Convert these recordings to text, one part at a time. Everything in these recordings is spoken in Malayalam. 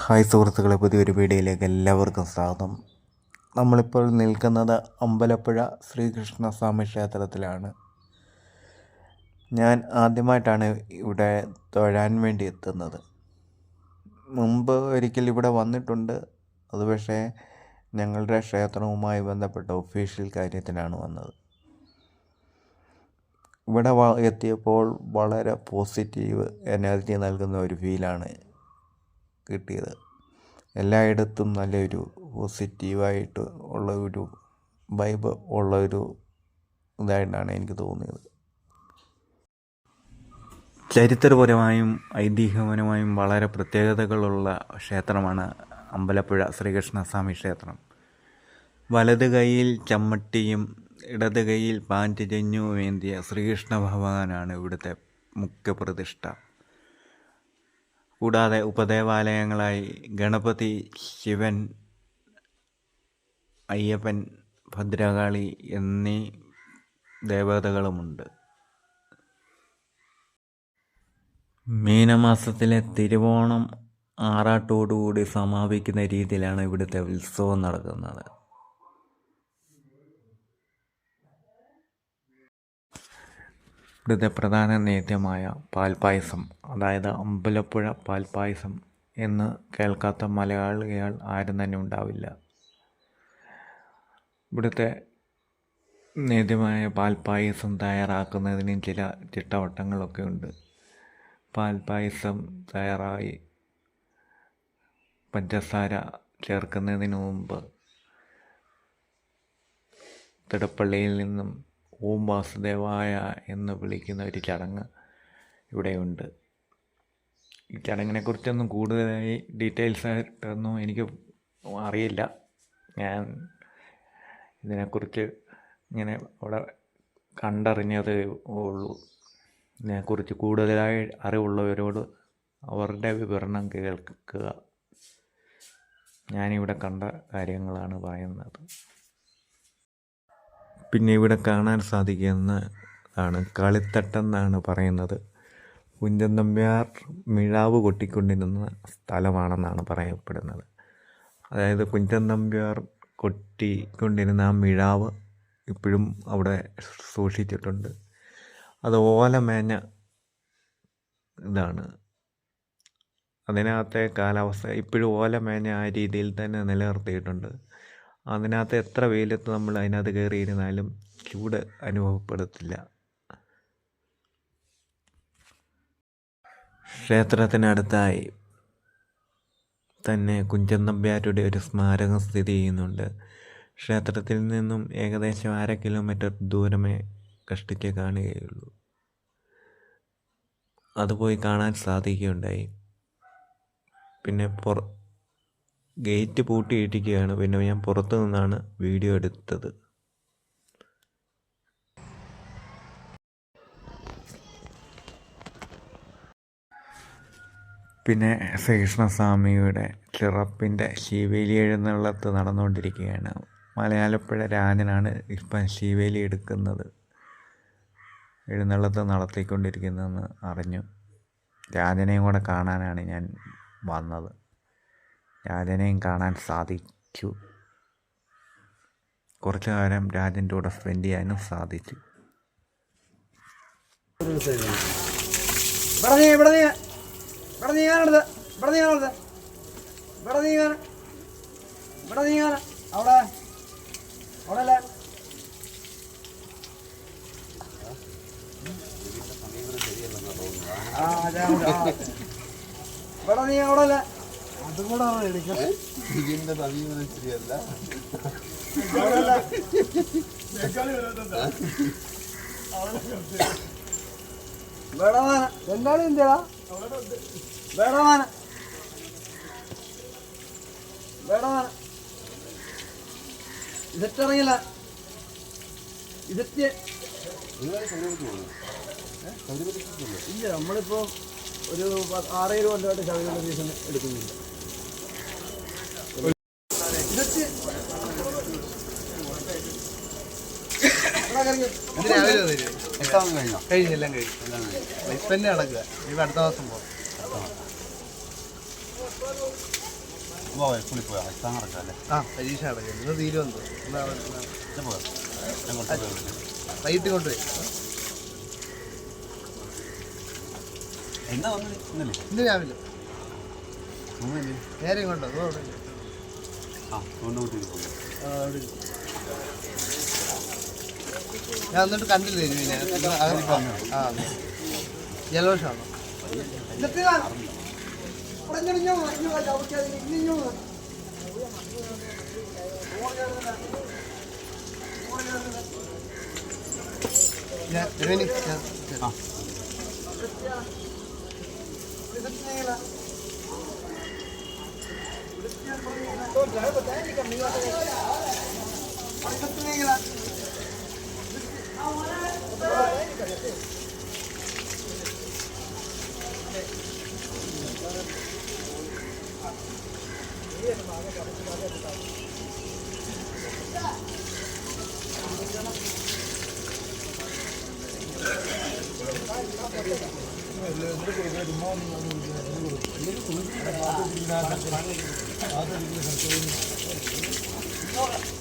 ഹായ് സുഹൃത്തുക്കളെ പുതിയൊരു വീഡിയോയിലേക്ക് എല്ലാവർക്കും സ്വാഗതം. നമ്മളിപ്പോൾ നിൽക്കുന്നത് അമ്പലപ്പുഴ ശ്രീകൃഷ്ണസ്വാമി ക്ഷേത്രത്തിലാണ്. ഞാൻ ആദ്യമായിട്ടാണ് ഇവിടെ തൊഴാൻ വേണ്ടി എത്തുന്നത്. മുമ്പ് ഒരിക്കൽ ഇവിടെ വന്നിട്ടുണ്ട്. അത് പക്ഷേ ഞങ്ങളുടെ ക്ഷേത്രവുമായി ബന്ധപ്പെട്ട ഒഫീഷ്യൽ കാര്യത്തിനാണ് വന്നത്. ഇവിടെ എത്തിയപ്പോൾ വളരെ പോസിറ്റീവ് എനർജി നൽകുന്ന ഒരു ഫീലാണ് കിട്ടിയത്. എല്ലായിടത്തും നല്ലൊരു പോസിറ്റീവായിട്ട് ഉള്ള ഒരു വൈബ് ഉള്ള ഒരു ഇതായിട്ടാണ് എനിക്ക് തോന്നിയത്. ചരിത്രപരമായും ഐതിഹ്യപരമായും വളരെ പ്രത്യേകതകളുള്ള ക്ഷേത്രമാണ് അമ്പലപ്പുഴ ശ്രീകൃഷ്ണസ്വാമി ക്ഷേത്രം. വലത് കൈയിൽ ചമ്മട്ടിയും ഇടത് കൈയിൽ പാഞ്ചജന്യവും വേന്തിയ ശ്രീകൃഷ്ണ ഭഗവാനാണ് ഇവിടുത്തെ മുഖ്യ പ്രതിഷ്ഠ കൂടാതെ ഉപദേവാലയങ്ങളായി ഗണപതി ശിവൻ അയ്യപ്പൻ ഭദ്രകാളി എന്നീ ദേവതകളുമുണ്ട്. മീനമാസത്തിലെ തിരുവോണം ആറാട്ടോടുകൂടി സമാപിക്കുന്ന രീതിയിലാണ് ഇവിടുത്തെ ഉത്സവം നടക്കുന്നത്. ഇവിടുത്തെ പ്രധാന നേദ്യമായ പാൽപ്പായസം അതായത് അമ്പലപ്പുഴ പാൽപ്പായസം എന്ന് കേൾക്കാത്ത മലയാളികൾ ആരും തന്നെ ഉണ്ടാവില്ല. ഇവിടുത്തെ നേദ്യമായ പാൽപ്പായസം തയ്യാറാക്കുന്നതിന് ചില ചിട്ടവട്ടങ്ങളൊക്കെ ഉണ്ട്. പാൽപ്പായസം തയ്യാറായി പഞ്ചസാര ചേർക്കുന്നതിന് മുമ്പ് തിടപ്പള്ളിയിൽ നിന്നും ഓം വാസുദേവായ എന്ന് വിളിക്കുന്ന ഒരു ചടങ്ങ് ഇവിടെയുണ്ട്. ഈ ചടങ്ങിനെക്കുറിച്ചൊന്നും കൂടുതലായി ഡീറ്റെയിൽസ് ആയിട്ടൊന്നും എനിക്ക് അറിയില്ല. ഞാൻ ഇതിനെക്കുറിച്ച് ഇങ്ങനെ അവിടെ കണ്ടറിഞ്ഞതേ ഉള്ളൂ. ഇതിനെക്കുറിച്ച് കൂടുതലായി അറിവുള്ളവരോട് അവരുടെ വിവരണം കേൾക്കുക. ഞാനിവിടെ കണ്ട കാര്യങ്ങളാണ് പറയുന്നത്. പിന്നെ ഇവിടെ കാണാൻ സാധിക്കുന്ന ആണ് കളിത്തട്ടെന്നാണ് പറയുന്നത്. കുഞ്ചൻ നമ്പ്യാർ മിഴാവ് കൊട്ടിക്കൊണ്ടിരുന്ന സ്ഥലമാണെന്നാണ് പറയപ്പെടുന്നത്. അതായത് കുഞ്ചൻ നമ്പ്യാർ കൊട്ടിക്കൊണ്ടിരുന്ന ആ മിഴാവ് ഇപ്പോഴും അവിടെ സൂക്ഷിച്ചിട്ടുണ്ട്. അത് ഓല മേഞ്ഞ ഇതാണ്. അതിനകത്തെ കാലാവസ്ഥ ഇപ്പോഴും ഓല മേഞ്ഞ ആ രീതിയിൽ തന്നെ നിലനിർത്തിയിട്ടുണ്ട്. അതിനകത്ത് എത്ര വെയിലത്ത് നമ്മൾ അതിനകത്ത് കയറിയിരുന്നാലും ചൂട് അനുഭവപ്പെടത്തില്ല. ക്ഷേത്രത്തിനടുത്തായി തന്നെ കുഞ്ചൻ നമ്പ്യാരുടെ ഒരു സ്മാരകം സ്ഥിതി ചെയ്യുന്നുണ്ട്. ക്ഷേത്രത്തിൽ നിന്നും ഏകദേശം അര കിലോമീറ്റർ ദൂരമേ കഷ്ടിച്ച് കാണുകയുള്ളൂ. അത് പോയി കാണാൻ സാധിക്കുകയുണ്ടായി. പിന്നെ പുറ ഗേറ്റ് പൂട്ടിയിട്ടിരിക്കുകയാണ്. പിന്നെ ഞാൻ പുറത്തു നിന്നാണ് വീഡിയോ എടുത്തത്. പിന്നെ ശ്രീകൃഷ്ണസ്വാമിയുടെ ചിറപ്പിന്റെ ശിവേലി എഴുന്നള്ളത്ത് നടന്നുകൊണ്ടിരിക്കുകയാണ്. മലയാളപ്പുഴ രാജനാണ് ഇപ്പം ശിവേലി എടുക്കുന്നത്. എഴുന്നള്ളത്ത് നടത്തിക്കൊണ്ടിരിക്കുന്നതെന്ന് അറിഞ്ഞു. രാജനെയും കൂടെ കാണാനാണ് ഞാൻ വന്നത്. രാജനെയും കാണാൻ സാധിച്ചു. കുറച്ചു കാലം രാജന്റെ കൂടെ സ്പെൻഡ് ചെയ്യാനും സാധിച്ചു. ആ, അതെ, അവിടെ, അവിടെ അല്ലേ ഇതിന്റെ സമീപനം എന്താണ് വേടവാന വേടവാന ഇല്ല നമ്മളിപ്പോ ഒരു ആറേഴ് കൊല്ലമായിട്ട് ശബരിമല സീസൺ എടുക്കുന്നില്ല രാവിലെ വരും. എക്സാം കഴിഞ്ഞോ? കഴിഞ്ഞു എല്ലാം കഴിഞ്ഞു. എല്ലാം കഴിഞ്ഞു. ലൈഫ് തന്നെ നടക്കുക. ഇനി അടുത്ത മാസം പോകും അടുത്ത മാസം. പോയാ? എക്സാം ആ പരീക്ഷ ഇന്ന്. വൈകിട്ട് കൊണ്ട് എന്നാ വന്നത്? ഇന്നലെ ഇന്ന് രാവിലെ. നേരെ കൊണ്ടോ? ആ കൊണ്ടുപോയി കൂട്ടിയിരിക്കുന്നു അവിടെ ഇല്ല. ഞാൻ എന്നിട്ട് കണ്ടില്ല ഇരുവിനെ ആ ജലദോഷമാണോ? ഞാൻ ഇരുവിന് ഞാൻ ആ.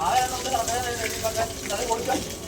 ആരാണ് നമ്മുടെ സാധാരണ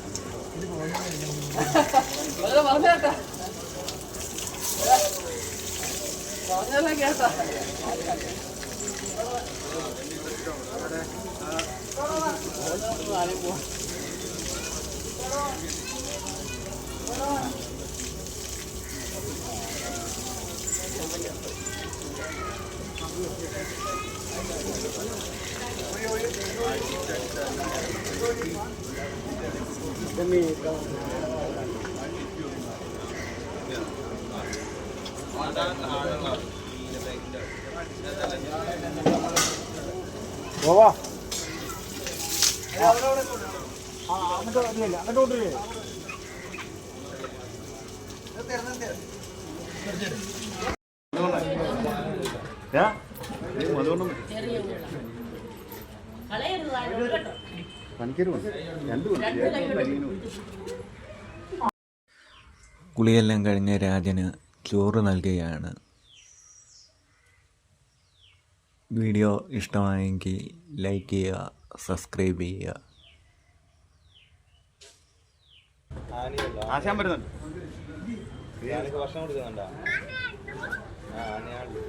പറഞ്ഞല്ല കേട്ടാ Thank you. Let me go. Goa അങ്ങോട്ട് വരില്ല അങ്ങോട്ട് കൊണ്ടുവരില്ലേ അതുകൊണ്ടും കുളിയെല്ലാം കഴിഞ്ഞ രാജന് ചോറ് നൽകുകയാണ്. വീഡിയോ ഇഷ്ടമായെങ്കിൽ ലൈക്ക് ചെയ്യുക സബ്സ്ക്രൈബ് ചെയ്യുക. ആശാൻ വരുന്നുണ്ട്. ഭക്ഷണം കൊടുക്കുന്നുണ്ടോ? ആ ആനയാളുണ്ട്